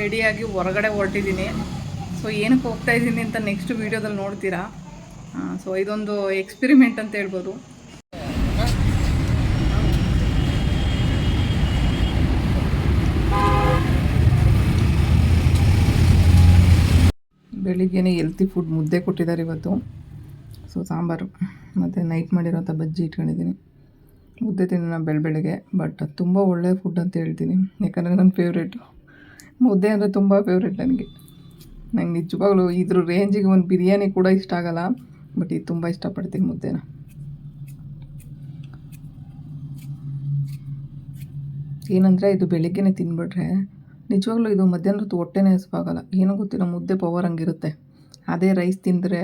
ರೆಡಿಯಾಗಿ ಹೊರಗಡೆ ಹೊರಟಿದ್ದೀನಿ. ಸೊ ಏನಕ್ಕೆ ಹೋಗ್ತಾ ಇದ್ದೀನಿ ಅಂತ ನೆಕ್ಸ್ಟ್ ವೀಡಿಯೋದಲ್ಲಿ ನೋಡ್ತೀರಾ? ಸೊ ಇದೊಂದು ಎಕ್ಸ್ಪಿರಿಮೆಂಟ್ ಅಂತ ಹೇಳ್ಬೋದು. ಬೆಳಿಗ್ಗೆನೇ ಹೆಲ್ತಿ ಫುಡ್ ಮುದ್ದೆ ಕೊಟ್ಟಿದ್ದಾರೆ ಇವತ್ತು. ಸೊ ಸಾಂಬಾರು, ಮತ್ತು ನೈಟ್ ಮಾಡಿರೋಂಥ ಬಜ್ಜಿ ಇಟ್ಕೊಂಡಿದ್ದೀನಿ. ಮುದ್ದೆ ತಿನ್ನೋಣ ಬೆಳ ಬೆಳಗ್ಗೆ ಬಟ್ ತುಂಬ ಒಳ್ಳೆಯ ಫುಡ್ ಅಂತ ಹೇಳ್ತೀನಿ. ಯಾಕಂದರೆ ನನ್ನ ಫೇವ್ರೇಟು ಮುದ್ದೆ ಅಂದರೆ ತುಂಬ ಫೇವ್ರೇಟ್ ನನಗೆ. ನಂಗೆ ನಿಜವಾಗ್ಲೂ ಇದ್ರ ರೇಂಜಿಗೆ ಒಂದು ಬಿರಿಯಾನಿ ಕೂಡ ಇಷ್ಟ ಆಗಲ್ಲ ಬಟ್ ಇದು ತುಂಬ ಇಷ್ಟಪಡ್ತೀನಿ ಮುದ್ದೆನ. ಏನಂದರೆ ಇದು ಬೆಳಿಗ್ಗೆನೇ ತಿನ್ಬಿಟ್ರೆ ನಿಜವಾಗ್ಲೂ ಇದು ಮಧ್ಯಾಹ್ನ ಹೊತ್ತು ಹೊಟ್ಟೆನೇ ಹೆಸ್ಬಾಗಲ್ಲ ಏನೋ ಗೊತ್ತಿಲ್ಲ, ಮುದ್ದೆ ಪವರ್ ಹಂಗಿರುತ್ತೆ. ಅದೇ ರೈಸ್ ತಿಂದರೆ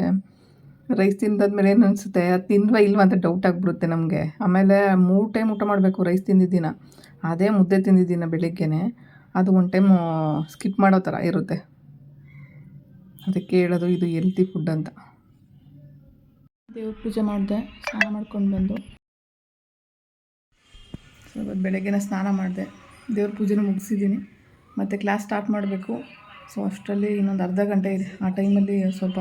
ರೈಸ್ ತಿಂದಾದ್ಮೇಲೆ ಏನು ಅನಿಸುತ್ತೆ, ಅದು ತಿಂದ್ವ ಇಲ್ವಾ ಅಂತ ಡೌಟ್ ಆಗಿಬಿಡುತ್ತೆ ನಮಗೆ. ಆಮೇಲೆ ಮೂರು ಟೈಮ್ ಊಟ ಮಾಡಬೇಕು ರೈಸ್ ತಿಂದಿದ್ದೀನ. ಅದೇ ಮುದ್ದೆ ತಿಂದಿದ್ದೀನ ಬೆಳಿಗ್ಗೆನೆ. ಅದು ಒಂದು ಟೈಮು ಸ್ಕಿಪ್ ಮಾಡೋ ಥರ ಇರುತ್ತೆ. ಅದಕ್ಕೆ ಹೇಳೋದು ಇದು ಹೆಲ್ತಿ ಫುಡ್ ಅಂತ. ದೇವ್ರ ಪೂಜೆ ಮಾಡಿದೆ ಸ್ನಾನ ಮಾಡ್ಕೊಂಡು ಬಂದು. ಸ್ವಲ್ಪ ಇವತ್ತು ಬೆಳಗ್ಗೆನೇ ಸ್ನಾನ ಮಾಡಿದೆ. ದೇವ್ರ ಪೂಜೆನೂ ಮುಗಿಸಿದ್ದೀನಿ. ಮತ್ತು ಕ್ಲಾಸ್ ಸ್ಟಾರ್ಟ್ ಮಾಡಬೇಕು. ಸೊ ಅಷ್ಟರಲ್ಲಿ ಇನ್ನೊಂದು ಅರ್ಧ ಗಂಟೆ ಇದೆ. ಆ ಟೈಮಲ್ಲಿ ಸ್ವಲ್ಪ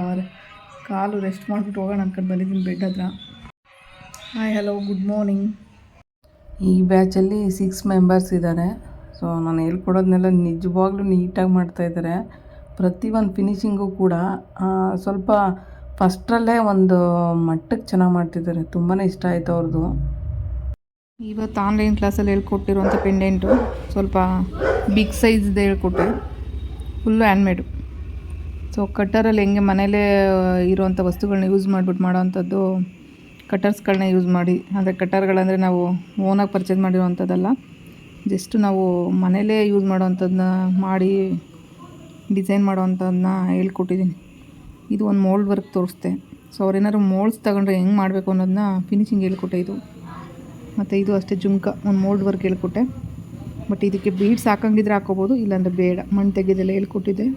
ಕಾಲು ರೆಸ್ಟ್ ಮಾಡಿಬಿಟ್ಟು ಹೋಗೋಣ ಅನ್ಕೊಂಡು ಬಂದಿದ್ದೀನಿ ಬೆಡ್ ಹತ್ರ. ಹಾಯ್ ಹಲೋ ಗುಡ್ ಮಾರ್ನಿಂಗ್ ಈ ಬ್ಯಾಚಲ್ಲಿ ಸಿಕ್ಸ್ ಮೆಂಬರ್ಸ್ ಇದ್ದಾರೆ ಸೊ ನಾನು ಹೇಳ್ಕೊಡೋದನ್ನೆಲ್ಲ ನಿಜವಾಗ್ಲೂ ನೀಟಾಗಿ ಮಾಡ್ತಾಯಿದ್ದಾರೆ ಪ್ರತಿ ಒಂದು ಫಿನಿಶಿಂಗು ಕೂಡ ಸ್ವಲ್ಪ ಫಸ್ಟ್ರಲ್ಲೇ ಒಂದು ಮಟ್ಟಕ್ಕೆ ಚೆನ್ನಾಗಿ ಮಾಡ್ತಿದ್ದಾರೆ. ತುಂಬಾ ಇಷ್ಟ ಆಯಿತು ಅವ್ರದ್ದು ಇವತ್ತು ಆನ್ಲೈನ್ ಕ್ಲಾಸಲ್ಲಿ ಹೇಳ್ಕೊಟ್ಟಿರುವಂಥ ಪೆಂಡೆಂಟು ಸ್ವಲ್ಪ ಬಿಗ್ ಸೈಜ್ದೇ ಹೇಳ್ಕೊಟ್ಟೆ. ಫುಲ್ಲು ಹ್ಯಾಂಡ್ಮೇಡು ಸೊ ಕಟ್ಟರಲ್ಲಿ ಹೆಂಗೆ ಮನೇಲೇ ಇರುವಂಥ ವಸ್ತುಗಳನ್ನ ಯೂಸ್ ಮಾಡಿಬಿಟ್ಟು ಮಾಡೋವಂಥದ್ದು ಕಟರ್ಸ್ಗಳನ್ನ ಯೂಸ್ ಮಾಡಿ. ಅಂದರೆ ಕಟ್ಟರ್ಗಳಂದರೆ ನಾವು ಓನಾಗಿ ಪರ್ಚೇಸ್ ಮಾಡಿರೋವಂಥದ್ದಲ್ಲ. ಜಸ್ಟ್ ನಾವು ಮನೇಲೇ ಯೂಸ್ ಮಾಡೋವಂಥದ್ದನ್ನ ಮಾಡಿ ಡಿಸೈನ್ ಮಾಡೋವಂಥದ್ದನ್ನ ಹೇಳ್ಕೊಟ್ಟಿದ್ದೀನಿ. ಇದು ಒಂದು ಮೋಲ್ಡ್ ವರ್ಕ್ ತೋರಿಸ್ದೆ ಸೊ ಅವ್ರೇನಾದ್ರು ಮೋಲ್ಡ್ಸ್ ತಗೊಂಡ್ರೆ ಹೆಂಗೆ ಮಾಡಬೇಕು ಅನ್ನೋದನ್ನ ಫಿನಿಶಿಂಗ್ ಹೇಳ್ಕೊಟ್ಟೆ ಇದು. ಮತ್ತು ಇದು ಅಷ್ಟೇ ಜುಮ್ಕ, ಒಂದು ಮೋಲ್ಡ್ ವರ್ಕ್ ಹೇಳ್ಕೊಟ್ಟೆ. ಬಟ್ ಇದಕ್ಕೆ ಬೀಡ್ಸ್ ಹಾಕಂಗಿದ್ರೆ ಹಾಕೋಬೋದು, ಇಲ್ಲಾಂದರೆ ಬೇಡ. ಮಣ್ಣು ತೆಗೆದೆಲ್ಲ ಹೇಳ್ಕೊಟ್ಟಿದ್ದೆ.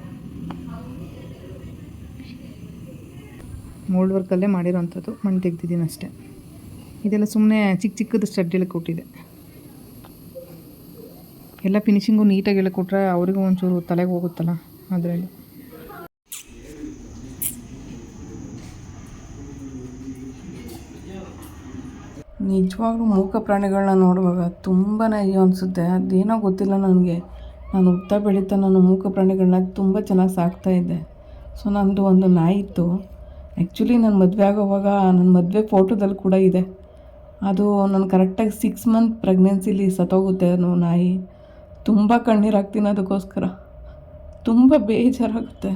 ಮೋಲ್ಡ್ ವರ್ಕಲ್ಲೇ ಮಾಡಿರೋವಂಥದ್ದು ಮಣ್ಣು ತೆಗ್ದಿದ್ದೀನಿ ಅಷ್ಟೇ. ಇದೆಲ್ಲ ಸುಮ್ಮನೆ ಚಿಕ್ಕ ಚಿಕ್ಕದು ಸ್ಟಡ್ ಹೇಳ್ಕೊಟ್ಟಿದೆ ಎಲ್ಲ ಫಿನಿಶಿಂಗು ನೀಟಾಗಿ ಹೇಳಿಕೊಟ್ರೆ ಅವರಿಗೂ ಒಂಚೂರು ತಲೆಗೆ ಹೋಗುತ್ತಲ್ಲ ಅದರಲ್ಲಿ. ನಿಜವಾಗ್ಲೂ ಮೂಕ ಪ್ರಾಣಿಗಳನ್ನ ನೋಡುವಾಗ ತುಂಬಾ ಅಯ್ಯೋ ಅನಿಸುತ್ತೆ. ಅದೇನೋ ಗೊತ್ತಿಲ್ಲ ನನಗೆ. ನಾನು ಹುಟ್ತಾ ಬೆಳೀತಾ ನಾನು ಮೂಕ ಪ್ರಾಣಿಗಳನ್ನ ತುಂಬ ಚೆನ್ನಾಗಿ ಸಾಕ್ತಾ ಇದ್ದೆ. ಸೊ ನಂದು ಒಂದು ನಾಯಿ ಇತ್ತು. ಆ್ಯಕ್ಚುಲಿ ನಾನು ಮದುವೆ ಆಗೋವಾಗ ನನ್ನ ಮದುವೆ ಫೋಟೋದಲ್ಲಿ ಕೂಡ ಇದೆ. ಅದು ನಾನು ಕರೆಕ್ಟಾಗಿ ಸಿಕ್ಸ್ ಮಂತ್ ಪ್ರೆಗ್ನೆನ್ಸಿಲಿ ಸತ್ತೋಗುತ್ತೆ ಅನ್ನೋ ನಾಯಿ. ತುಂಬ ಕಣ್ಣೀರು ಹಾಕ್ತೀನಿ ಅದಕ್ಕೋಸ್ಕರ. ತುಂಬ ಬೇಜಾರಾಗುತ್ತೆ.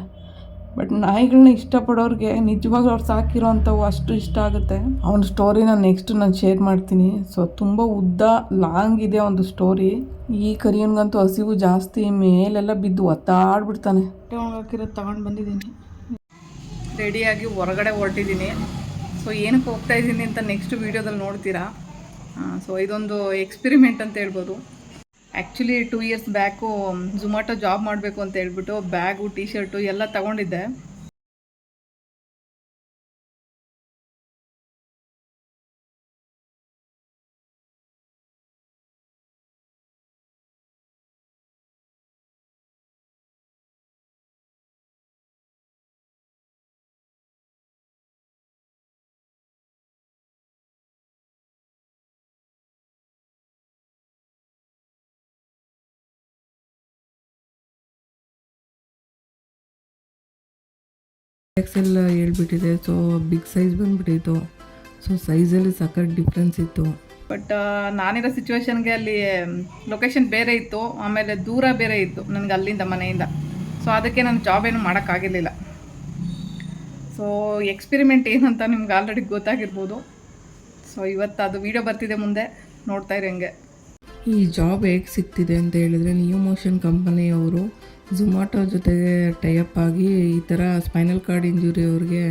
ಬಟ್ ನಾಯಿಗಳನ್ನ ಇಷ್ಟಪಡೋರಿಗೆ ನಿಜವಾಗ್ಲೂ ಅವ್ರು ಸಾಕಿರೋ ಅಂಥವು ಅಷ್ಟು ಇಷ್ಟ ಆಗುತ್ತೆ. ಅವನ ಸ್ಟೋರಿ ನಾನು ನೆಕ್ಸ್ಟ್ ನಾನು ಶೇರ್ ಮಾಡ್ತೀನಿ. ಸೊ ತುಂಬ ಉದ್ದ ಲಾಂಗ್ ಇದೆ ಒಂದು ಸ್ಟೋರಿ ಈ ಕರಿಯನ್ಗಂತೂ ಹಸಿವು ಜಾಸ್ತಿ, ಮೇಲೆಲ್ಲ ಬಿದ್ದು ಒತ್ತಾಡ್ಬಿಡ್ತಾನೆ. ತಗೊಂಡು ಬಂದಿದ್ದೀನಿ. ರೆಡಿಯಾಗಿ ಹೊರಗಡೆ ಹೊರಟಿದ್ದೀನಿ. ಸೊ ಏನಕ್ಕೆ ಹೋಗ್ತಾ ಇದ್ದೀನಿ ಅಂತ ನೆಕ್ಸ್ಟ್ ವೀಡಿಯೋದಲ್ಲಿ ನೋಡ್ತೀರಾ? ಸೊ ಇದೊಂದು ಎಕ್ಸ್ಪಿರಿಮೆಂಟ್ ಅಂತ ಹೇಳ್ಬೋದು. Actually two years back Zomato job ಮಾಡಬೇಕು ಅಂತ ಹೇಳ್ಬಿಟ್ಟು ಬ್ಯಾಗು ಟೀ ಶರ್ಟು ಎಲ್ಲ ತಗೊಂಡಿದ್ದೆ. ಎಕ್ಸೆಲ್ ಹೇಳ್ಬಿಟ್ಟಿದೆ ಸೊ ಬಿಗ್ ಸೈಜ್ ಬಂದ್ಬಿಟ್ಟಿತ್ತು. ಸೊ ಸೈಜಲ್ಲಿ ಸಖತ್ ಡಿಫ್ರೆನ್ಸ್ ಇತ್ತು. ಬಟ್ ನಾನಿರೋ ಸಿಚುವೇಶನ್ಗೆ ಅಲ್ಲಿ ಲೊಕೇಶನ್ ಬೇರೆ ಇತ್ತು ಆಮೇಲೆ ದೂರ ಬೇರೆ ಇತ್ತು ನನಗೆ ಅಲ್ಲಿಂದ ಮನೆಯಿಂದ. ಸೊ ಅದಕ್ಕೆ ನಾನು ಜಾಬ್ ಏನು ಮಾಡೋಕ್ಕಾಗಿರಲಿಲ್ಲ. ಸೊ ಎಕ್ಸ್ಪಿರಿಮೆಂಟ್ ಏನಂತ ನಿಮ್ಗೆ ಆಲ್ರೆಡಿ ಗೊತ್ತಾಗಿರ್ಬೋದು. ಸೊ ಇವತ್ತು ಅದು ವೀಡಿಯೋ ಬರ್ತಿದೆ ಮುಂದೆ ನೋಡ್ತಾ ಇರಿ ಹಂಗೆ. ಈ ಜಾಬ್ ಹೇಗೆ ಸಿಗ್ತಿದೆ ಅಂತ ಹೇಳಿದ್ರೆ ನ್ಯೂ ಮೋಷನ್ ಕಂಪನಿಯವರು ಝೊಮ್ಯಾಟೊ ಜೊತೆಗೆ ಟೈಅಪ್ ಆಗಿ ಈ ಥರ ಸ್ಪೈನಲ್ ಕಾರ್ಡ್ ಇಂಜುರಿ ಅವ್ರಿಗೆ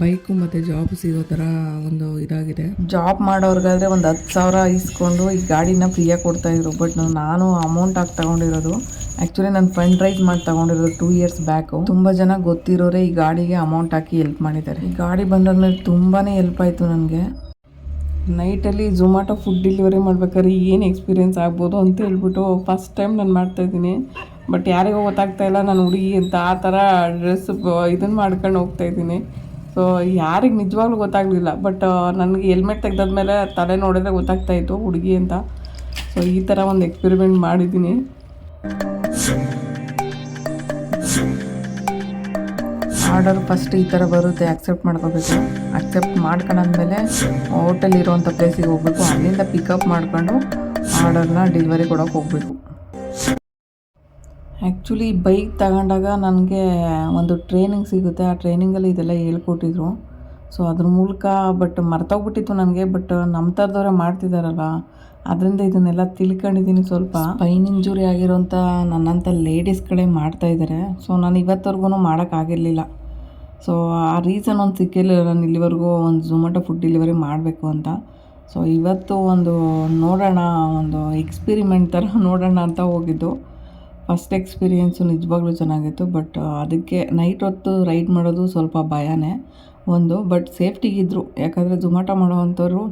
ಬೈಕು ಮತ್ತು ಜಾಬ್ ಸಿಗೋ ಥರ ಒಂದು ಇದಾಗಿದೆ. ಜಾಬ್ ಮಾಡೋರ್ಗಾದ್ರೆ ಒಂದು ಹತ್ತು ಸಾವಿರ ಇಸ್ಕೊಂಡು ಈ ಗಾಡಿನ ಫ್ರೀಯಾಗಿ ಕೊಡ್ತಾಯಿದ್ರು ಬಟ್ ನಾನು ಅಮೌಂಟ್ ಹಾಕಿ ತಗೊಂಡಿರೋದು. ಆ್ಯಕ್ಚುಲಿ ನಾನು ಫಂಡ್ ರೈಸ್ ಮಾಡಿ ತಗೊಂಡಿರೋದು ಟೂ ಇಯರ್ಸ್ ಬ್ಯಾಕು ತುಂಬ ಜನ ಗೊತ್ತಿರೋರೆ ಈ ಗಾಡಿಗೆ ಅಮೌಂಟ್ ಹಾಕಿ ಹೆಲ್ಪ್ ಮಾಡಿದ್ದಾರೆ. ಈ ಗಾಡಿ ಬಂದಾದ್ಮೇಲೆ ತುಂಬಾ ಹೆಲ್ಪ್ ಆಯಿತು ನನಗೆ. ನೈಟಲ್ಲಿ ಝೊಮ್ಯಾಟೊ ಫುಡ್ ಡೆಲಿವರಿ ಮಾಡ್ಬೇಕಾದ್ರೆ ಏನು ಎಕ್ಸ್ಪೀರಿಯೆನ್ಸ್ ಆಗ್ಬೋದು ಅಂತ ಹೇಳ್ಬಿಟ್ಟು ಫಸ್ಟ್ ಟೈಮ್ ನಾನು ಮಾಡ್ತಾಯಿದ್ದೀನಿ ಬಟ್ ಯಾರಿಗೂ ಗೊತ್ತಾಗ್ತಾ ಇಲ್ಲ ನಾನು ಹುಡುಗಿ ಅಂತ ಆ ಥರ ಡ್ರೆಸ್ ಇದನ್ನು ಮಾಡ್ಕೊಂಡು ಹೋಗ್ತಾ ಇದ್ದೀನಿ. ಸೊ ಯಾರಿಗೆ ನಿಜವಾಗ್ಲೂ ಗೊತ್ತಾಗಲಿಲ್ಲ. ಬಟ್ ನನಗೆ ಹೆಲ್ಮೆಟ್ ತೆಗ್ದಾದ್ಮೇಲೆ ತಲೆ ನೋಡಿದ್ರೆ ಗೊತ್ತಾಗ್ತಾ ಇತ್ತು ಹುಡುಗಿ ಅಂತ. ಸೊ ಈ ಥರ ಒಂದು ಎಕ್ಸ್ಪೆರಿಮೆಂಟ್ ಮಾಡಿದ್ದೀನಿ. ಆರ್ಡರ್ ಫಸ್ಟ್ ಈ ಥರ ಬರುತ್ತೆ ಅಕ್ಸೆಪ್ಟ್ ಮಾಡ್ಕೋಬೇಕು. ಅಕ್ಸೆಪ್ಟ್ ಮಾಡ್ಕೊಂಡಾದ್ಮೇಲೆ ಹೋಟೆಲ್ ಇರೋವಂಥ ಪ್ಲೇಸಿಗೆ ಹೋಗ್ಬೇಕು. ಅಲ್ಲಿಂದ ಪಿಕಪ್ ಮಾಡ್ಕೊಂಡು ಆರ್ಡರ್ನ ಡೆಲಿವರಿ ಕೊಡೋಕೆ ಹೋಗ್ಬೇಕು. ಆ್ಯಕ್ಚುಲಿ ಬೈಕ್ ತಗೊಂಡಾಗ ನನಗೆ ಒಂದು ಟ್ರೈನಿಂಗ್ ಸಿಗುತ್ತೆ. ಆ ಟ್ರೈನಿಂಗಲ್ಲಿ ಇದೆಲ್ಲ ಹೇಳ್ಕೊಟ್ಟಿದ್ರು. ಸೊ ಅದ್ರ ಮೂಲಕ ಬಟ್ ಮರ್ತೋಗ್ಬಿಟ್ಟಿತ್ತು ನನಗೆ. ಬಟ್ ನಮ್ಮ ಥರದವ್ರೆ ಮಾಡ್ತಿದ್ದಾರಲ್ಲ ಅದರಿಂದ ಇದನ್ನೆಲ್ಲ ತಿಳ್ಕೊಂಡಿದ್ದೀನಿ ಸ್ವಲ್ಪ. ಸ್ಪೈನ್ ಇಂಜುರಿ ಆಗಿರೋಂಥ ನನ್ನಂಥ ಲೇಡೀಸ್ಗಳೇ ಮಾಡ್ತಾ ಇದ್ದಾರೆ ಸೊ ನಾನು ಇವತ್ತವರೆಗೂ ಮಾಡೋಕ್ಕಾಗಿರಲಿಲ್ಲ ಸೊ ಆ ರೀಸನ್ ಒಂದು ಸಿಕ್ಕಿಲ್ಲ. ನಾನು ಇಲ್ಲಿವರೆಗೂ ಒಂದು ಝೊಮ್ಯಾಟೊ ಫುಡ್ ಡೆಲಿವರಿ ಮಾಡಬೇಕು ಅಂತ. ಸೊ ಇವತ್ತು ಒಂದು ನೋಡೋಣ, ಒಂದು ಎಕ್ಸ್ಪಿರಿಮೆಂಟ್ ಥರ ನೋಡೋಣ ಅಂತ ಹೋಗಿದ್ದು. ಫಸ್ಟ್ ಎಕ್ಸ್ಪೀರಿಯೆನ್ಸು ನಿಜವಾಗ್ಲೂ ಚೆನ್ನಾಗಿತ್ತು ಬಟ್ ಅದಕ್ಕೆ ನೈಟ್ ಹೊತ್ತು ರೈಡ್ ಮಾಡೋದು ಸ್ವಲ್ಪ ಭಯನೇ ಒಂದು ಬಟ್ ಸೇಫ್ಟಿಗಿದ್ರು ಯಾಕಂದರೆ ಝೊಮ್ಯಾಟೊ ಮಾಡೋವಂಥವ್ರು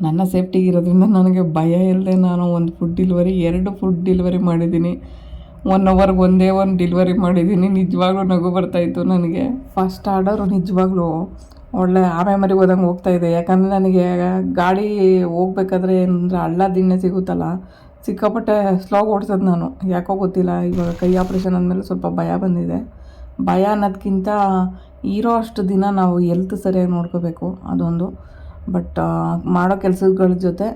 ನನ್ನ ಸೇಫ್ಟಿಗಿರೋದ್ರಿಂದ ನನಗೆ ಭಯ ಇಲ್ಲದೆ ನಾನು ಒಂದು ಫುಡ್ ಡೆಲಿವರಿ ಎರಡು ಫುಡ್ ಡೆಲಿವರಿ ಮಾಡಿದ್ದೀನಿ. ಒನ್ ಅವರ್ಗೆ ಒಂದೇ ಒಂದು ಡೆಲಿವರಿ ಮಾಡಿದ್ದೀನಿ. ನಿಜವಾಗ್ಲೂ ನಗು ಬರ್ತಾಯಿತ್ತು ನನಗೆ. ಫಸ್ಟ್ ಆರ್ಡರು ನಿಜವಾಗ್ಲೂ ಒಳ್ಳೆ ಆಮೆ ಮರಿಗೆ ಹೋದಂಗೆ ಹೋಗ್ತಾಯಿದೆ ಯಾಕಂದರೆ ನನಗೆ ಗಾಡಿ ಹೋಗ್ಬೇಕಾದ್ರೆ ಏನಂದರೆ ಹಳ್ಳ ದಿಣ್ಣೆ ಸಿಗುತ್ತಲ್ಲ ಸಿಕ್ಕಾಪಟ್ಟೆ ಸ್ಲೋಗ್ ಓಡಿಸೋದು ನಾನು. ಯಾಕೋ ಗೊತ್ತಿಲ್ಲ, ಇವಾಗ ಕೈ ಆಪ್ರೇಷನ್ ಆದಮೇಲೆ ಸ್ವಲ್ಪ ಭಯ ಬಂದಿದೆ. ಭಯ ಅನ್ನೋದಕ್ಕಿಂತ ಇರೋ ಅಷ್ಟು ದಿನ ನಾವು ಎಲ್ತ್ ಸರಿಯಾಗಿ ನೋಡ್ಕೋಬೇಕು, ಅದೊಂದು. ಬಟ್ ಮಾಡೋ ಕೆಲಸಗಳ ಜೊತೆ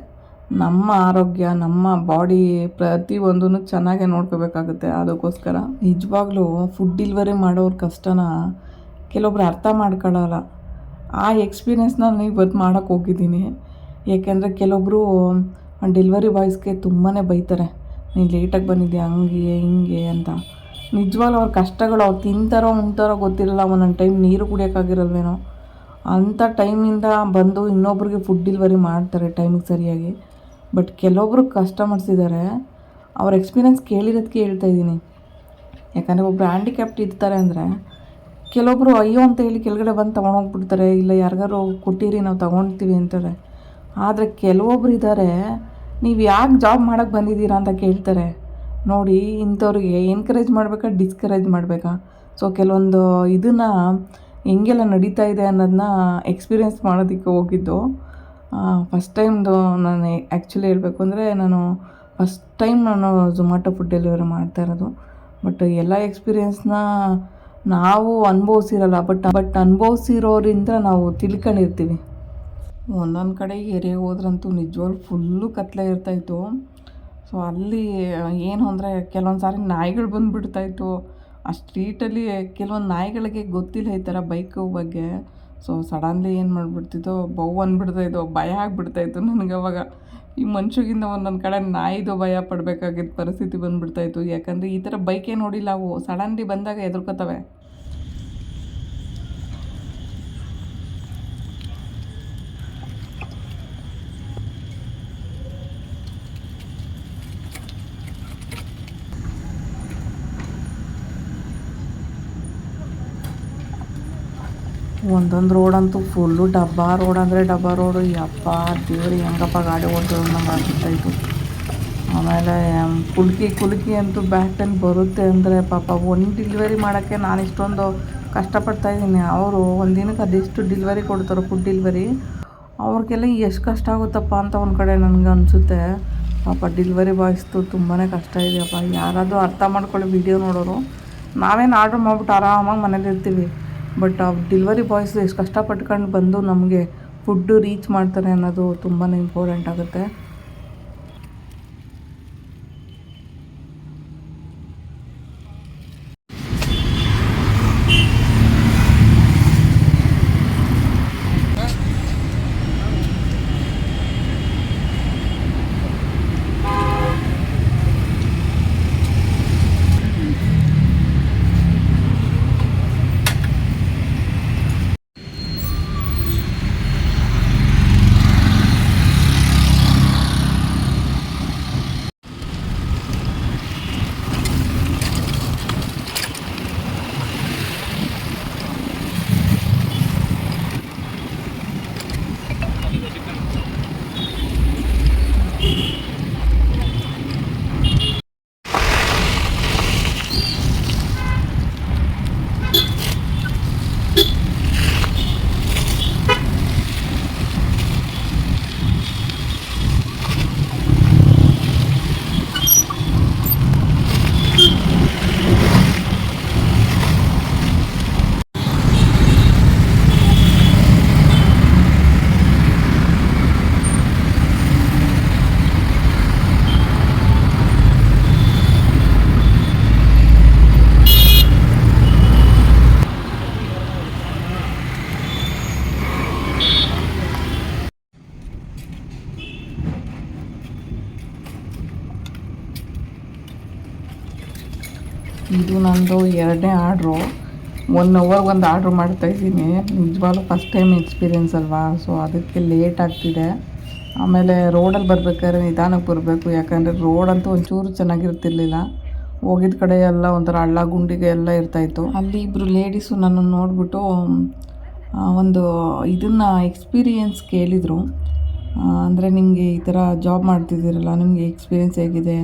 ನಮ್ಮ ಆರೋಗ್ಯ, ನಮ್ಮ ಬಾಡಿ ಪ್ರತಿಯೊಂದೂ ಚೆನ್ನಾಗೇ ನೋಡ್ಕೋಬೇಕಾಗುತ್ತೆ. ಅದಕ್ಕೋಸ್ಕರ ನಿಜವಾಗ್ಲೂ ಫುಡ್ ಡಿಲ್ವರಿ ಮಾಡೋರ ಕಷ್ಟನ ಕೆಲವೊಬ್ರು ಅರ್ಥ ಮಾಡ್ಕೊಳ್ಳಲ್ಲ. ಆ ಎಕ್ಸ್ಪೀರಿಯೆನ್ಸ್ನ ನಾನು ಇವತ್ತು ಮಾಡೋಕ್ಕೆ ಹೋಗಿದ್ದೀನಿ. ಏಕೆಂದರೆ ಕೆಲವೊಬ್ಬರು ಡೆಲಿವರಿ ಬಾಯ್ಸ್ಗೆ ತುಂಬಾ ಬೈತಾರೆ. ನೀನು ಲೇಟಾಗಿ ಬಂದಿದ್ಯಾ? ಹಂಗೆ, ಹಿಂಗೆ ಅಂತ. ನಿಜವಾಗ್ಲೂ ಅವ್ರ ಕಷ್ಟಗಳು ಅವ್ರು ತಿಂತಾರೋ ಉಣ್ತಾರೋ ಗೊತ್ತಿರಲ್ಲ ಒಂದೊಂದು ಟೈಮ್ ನೀರು ಕುಡಿಯೋಕ್ಕಾಗಿರಲ್ವೇನೋ ಅಂಥ ಟೈಮಿಂದ ಬಂದು ಇನ್ನೊಬ್ರಿಗೆ ಫುಡ್ ಡೆಲಿವರಿ ಮಾಡ್ತಾರೆ ಟೈಮಿಗೆ ಸರಿಯಾಗಿ. ಬಟ್ ಕೆಲವೊಬ್ರು ಕಸ್ಟಮರ್ಸ್ ಇದ್ದಾರೆ ಅವ್ರ ಎಕ್ಸ್ಪೀರಿಯೆನ್ಸ್ ಕೇಳಿರೋದಕ್ಕೆ ಹೇಳ್ತಾ ಇದ್ದೀನಿ. ಯಾಕಂದರೆ ಒಬ್ಬರು ಹ್ಯಾಂಡಿಕ್ಯಾಪ್ಟ್ ಇರ್ತಾರೆ ಅಂದರೆ ಕೆಲವೊಬ್ಬರು ಅಯ್ಯೋ ಅಂತ ಹೇಳಿ ಕೆಳಗಡೆ ಬಂದು ತೊಗೊಂಡೋಗ್ಬಿಡ್ತಾರೆ ಇಲ್ಲ ಯಾರಿಗಾರು ಕೊಟ್ಟಿರಿ, ನಾವು ತೊಗೊಳ್ತೀವಿ ಅಂತಾರೆ. ಆದರೆ ಕೆಲವೊಬ್ರು ಇದ್ದಾರೆ ನೀವು ಯಾಕೆ ಜಾಬ್ ಮಾಡೋಕ್ಕೆ ಬಂದಿದ್ದೀರಾ ಅಂತ ಕೇಳ್ತಾರೆ. ನೋಡಿ, ಇಂಥವ್ರಿಗೆ ಎನ್ಕರೇಜ್ ಮಾಡಬೇಕಾ ಡಿಸ್ಕರೇಜ್ ಮಾಡಬೇಕಾ? ಸೊ ಕೆಲವೊಂದು ಇದನ್ನು ಹೆಂಗೆಲ್ಲ ನಡೀತಾ ಇದೆ ಅನ್ನೋದನ್ನ ಎಕ್ಸ್ಪೀರಿಯೆನ್ಸ್ ಮಾಡೋದಕ್ಕೆ ಹೋಗಿದ್ದು. ಫಸ್ಟ್ ಟೈಮ್ದು ನಾನು ಆ್ಯಕ್ಚುಲಿ ಹೇಳಬೇಕು ಅಂದರೆ ನಾನು ಫಸ್ಟ್ ಟೈಮ್ ನಾನು ಝೊಮ್ಯಾಟೊ ಫುಡ್ ಡೆಲಿವರಿ ಮಾಡ್ತಾ ಇರೋದು. ಬಟ್ ಎಲ್ಲ ಎಕ್ಸ್ಪೀರಿಯೆನ್ಸ್ನ ನಾವು ಅನುಭವಿಸಿರಲ್ಲ ಬಟ್ ಬಟ್ ಅನುಭವಿಸಿರೋರಿಂದ ನಾವು ತಿಳ್ಕೊಂಡಿರ್ತೀವಿ. ಒಂದೊಂದು ಕಡೆ ಏರಿಯಾಗೆ ಹೋದ್ರಂತೂ ನಿಜವಾಗ್ಲೂ ಫುಲ್ಲು ಕತ್ತಲೆ ಇರ್ತಾಯಿತ್ತು ಸೊ ಅಲ್ಲಿ ಏನು ಅಂದರೆ ಕೆಲವೊಂದು ಸಾರಿ ನಾಯಿಗಳು ಬಂದುಬಿಡ್ತಾಯಿತ್ತು. ಆ ಸ್ಟ್ರೀಟಲ್ಲಿ ಕೆಲವೊಂದು ನಾಯಿಗಳಿಗೆ ಗೊತ್ತಿಲ್ಲ ಈ ಥರ ಬೈಕ್ ಬಗ್ಗೆ. ಸೊ ಸಡನ್ಲಿ ಏನು ಮಾಡಿಬಿಡ್ತಿದ್ದೋ ಬೌ ಅಂದ್ಬಿಡ್ತಾಯಿದ್ದೋ ಭಯ ಆಗಿಬಿಡ್ತಾಯಿತ್ತು ನನಗೆ ಅವಾಗ. ಈ ಮನುಷ್ಯಗಿಂತ ಒಂದೊಂದು ಕಡೆ ನಾಯಿದು ಭಯ ಪಡಬೇಕಾಗಿದ್ದ ಪರಿಸ್ಥಿತಿ ಬಂದುಬಿಡ್ತಾಯಿತ್ತು. ಯಾಕಂದರೆ ಈ ಥರ ಬೈಕೇ ನೋಡಿಲ್ಲ ಅವು ಸಡನ್ಲಿ ಬಂದಾಗ ಹೆದರ್ಕೋತವೆ ಒಂದೊಂದು ರೋಡ್ ಅಂತೂ ಫುಲ್ಲು ಡಬ್ಬಾ ರೋಡ್ ಅಂದರೆ ಡಬ್ಬ ರೋಡು ಯಪ್ಪ, ದೇವ್ರಿ, ಹೆಂಗಪ್ಪ ಗಾಡಿ ಓಡಿಸೋದು ನಮ್ಗೆ ಆಗ್ಬಿಡ್ತಾಯಿತ್ತು ಆಮೇಲೆ, ಕುಲ್ಕಿ ಕುಲ್ಕಿ ಅಂತೂ ಬ್ಯಾಕ್ ಪೇನ್ ಬರುತ್ತೆ ಅಂದರೆ ಪಾಪ ಒಂದು ಡಿಲಿವರಿ ಮಾಡೋಕ್ಕೆ ನಾನು ಇಷ್ಟೊಂದು ಕಷ್ಟಪಡ್ತಾ ಇದ್ದೀನಿ. ಅವರು ಒಂದು ದಿನಕ್ಕೆ ಅದೆಷ್ಟು ಡಿಲಿವರಿ ಕೊಡ್ತಾರೆ ಫುಡ್ ಡಿಲಿವರಿ ಅವ್ರಿಗೆಲ್ಲ ಎಷ್ಟು ಕಷ್ಟ ಆಗುತ್ತಪ್ಪ ಅಂತ ಒಂದು ಕಡೆ ನನಗೆ ಅನಿಸುತ್ತೆ. ಪಾಪ ಡಿಲಿವರಿ ಬಾಯ್ಸ್ದು ತುಂಬಾ ಕಷ್ಟ ಇದೆಯಪ್ಪ ಯಾರಾದರೂ ಅರ್ಥ ಮಾಡ್ಕೊಳ್ಳಿ ವಿಡಿಯೋ ನೋಡೋರು, ನಾವೇನು ಆರ್ಡ್ರ್ ಮಾಡ್ಬಿಟ್ಟು ಆರಾಮಾಗಿ ಮನೇಲಿ ಇರ್ತೀವಿ ಬಟ್ ಆ ಡಿಲ್ವರಿ ಬಾಯ್ಸ್ ಎಷ್ಟು ಕಷ್ಟಪಟ್ಕೊಂಡು ಬಂದು ನಮಗೆ ಫುಡ್ಡು ರೀಚ್ ಮಾಡ್ತಾರೆ ಅನ್ನೋದು ತುಂಬಾ ಇಂಪಾರ್ಟೆಂಟ್ ಆಗುತ್ತೆ. ಇದು ನಂದು ಎರಡನೇ ಆರ್ಡ್ರು. ಒನ್ ಅವರ್ ಒಂದು ಆರ್ಡ್ರ್ ಮಾಡ್ತಾಯಿದ್ದೀನಿ ನಿಜವಾಗ್ಲೂ ಫಸ್ಟ್ ಟೈಮ್ ಎಕ್ಸ್ಪೀರಿಯೆನ್ಸ್ ಅಲ್ವಾ? ಸೊ ಅದಕ್ಕೆ ಲೇಟ್ ಆಗ್ತಿದೆ. ಆಮೇಲೆ ರೋಡಲ್ಲಿ ಬರ್ಬೇಕಾದ್ರೆ ನಿಧಾನಕ್ಕೆ ಬರಬೇಕು. ಯಾಕಂದರೆ ರೋಡಂತೂ ಒಂಚೂರು ಚೆನ್ನಾಗಿರ್ತಿರ್ಲಿಲ್ಲ. ಹೋಗಿದ ಕಡೆ ಎಲ್ಲ ಒಂಥರ ಹಳ್ಳ ಗುಂಡಿಗೆ ಎಲ್ಲ ಇರ್ತಾಯಿತ್ತು ಅಲ್ಲಿ ಇಬ್ಬರು ಲೇಡೀಸು ನನ್ನನ್ನು ನೋಡಿಬಿಟ್ಟು ಒಂದು ಇದನ್ನು ಎಕ್ಸ್ಪೀರಿಯೆನ್ಸ್ ಕೇಳಿದರು. ಅಂದರೆ ನಿಮಗೆ ಈ ಥರ ಜಾಬ್ ಮಾಡ್ತಿದ್ದೀರಲ್ಲ, ನಿಮಗೆ ಎಕ್ಸ್ಪೀರಿಯೆನ್ಸ್ ಹೇಗಿದೆ?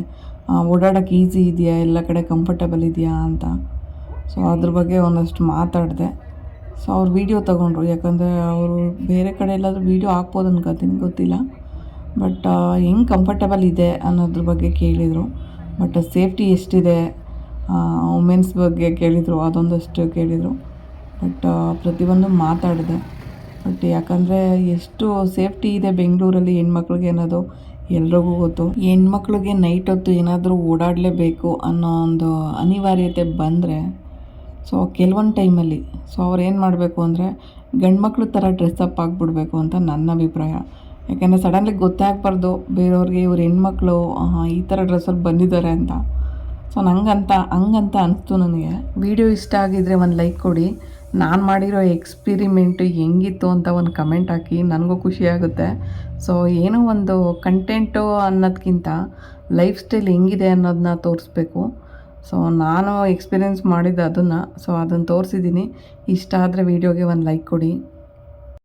ಓಡಾಡೋಕ್ಕೆ ಈಸಿ ಇದೆಯಾ? ಎಲ್ಲ ಕಡೆ ಕಂಫರ್ಟಬಲ್ ಇದೆಯಾ ಅಂತ. ಸೊ ಅದ್ರ ಬಗ್ಗೆ ಒಂದಷ್ಟು ಮಾತಾಡಿದೆ. ಸೊ ಅವ್ರು ವೀಡಿಯೋ ತೊಗೊಂಡ್ರು. ಯಾಕಂದರೆ ಅವರು ಬೇರೆ ಕಡೆ ಎಲ್ಲಾದರೂ ವೀಡಿಯೋ ಹಾಕ್ಬೋದು ಅನ್ಕೋತೀನಿ. ಗೊತ್ತಿಲ್ಲ. ಬಟ್ ಹೆಂಗೆ ಕಂಫರ್ಟಬಲ್ ಇದೆ ಅನ್ನೋದ್ರ ಬಗ್ಗೆ ಕೇಳಿದರು. ಬಟ್ ಸೇಫ್ಟಿ ಎಷ್ಟಿದೆ? ವುಮೆನ್ಸ್ ಬಗ್ಗೆ ಕೇಳಿದರು. ಅದೊಂದಷ್ಟು ಕೇಳಿದರು. ಬಟ್ ಪ್ರತಿಯೊಂದು ಮಾತಾಡಿದೆ. ಬಟ್ ಯಾಕಂದರೆ ಎಷ್ಟು ಸೇಫ್ಟಿ ಇದೆ ಬೆಂಗಳೂರಲ್ಲಿ ಹೆಣ್ಮಕ್ಳಿಗೆ ಅನ್ನೋದು ಎಲ್ರಿಗೂ ಗೊತ್ತು. ಹೆಣ್ಮಕ್ಳಿಗೆ ನೈಟ್ ಹೊತ್ತು ಏನಾದರೂ ಓಡಾಡಲೇಬೇಕು ಅನ್ನೋ ಒಂದು ಅನಿವಾರ್ಯತೆ ಬಂದರೆ, ಸೊ ಕೆಲವೊಂದು ಟೈಮಲ್ಲಿ, ಸೊ ಅವ್ರು ಏನು ಮಾಡಬೇಕು ಅಂದರೆ ಗಂಡ್ಮಕ್ಳು ಥರ ಡ್ರೆಸ್ಸಪ್ ಆಗಿಬಿಡ್ಬೇಕು ಅಂತ ನನ್ನ ಅಭಿಪ್ರಾಯ. ಯಾಕೆಂದರೆ ಸಡನ್ಲಿ ಗೊತ್ತಾಗಬಾರ್ದು ಬೇರೆಯವ್ರಿಗೆ ಇವ್ರು ಹೆಣ್ಮಕ್ಳು ಈ ಥರ ಡ್ರೆಸ್ಸಲ್ಲಿ ಬಂದಿದ್ದಾರೆ ಅಂತ. ಸೊ ನಂಗಂತ, ಹಂಗಂತ ಅನಿಸ್ತು ನನಗೆ. ವಿಡಿಯೋ ಇಷ್ಟ ಆಗಿದ್ದರೆ ಒಂದು ಲೈಕ್ ಕೊಡಿ. ನಾನು ಮಾಡಿರೋ ಎಕ್ಸ್ಪಿರಿಮೆಂಟು ಹೆಂಗಿತ್ತು ಅಂತ ಒಂದು ಕಮೆಂಟ್ ಹಾಕಿ ನನಗೂ ಖುಷಿ ಆಗುತ್ತೆ. ಸೊ ಏನೋ ಒಂದು ಕಂಟೆಂಟು ಅನ್ನೋದಕ್ಕಿಂತ ಲೈಫ್ ಸ್ಟೈಲ್ ಹೆಂಗಿದೆ ಅನ್ನೋದನ್ನ ತೋರಿಸ್ಬೇಕು. ಸೊ ನಾನು ಎಕ್ಸ್ಪೀರಿಯೆನ್ಸ್ ಮಾಡಿದ್ದು ಅದನ್ನು. ಸೊ ಅದನ್ನು ತೋರಿಸಿದ್ದೀನಿ. ಇಷ್ಟ ಆದರೆ ವೀಡಿಯೋಗೆ ಒಂದು ಲೈಕ್ ಕೊಡಿ.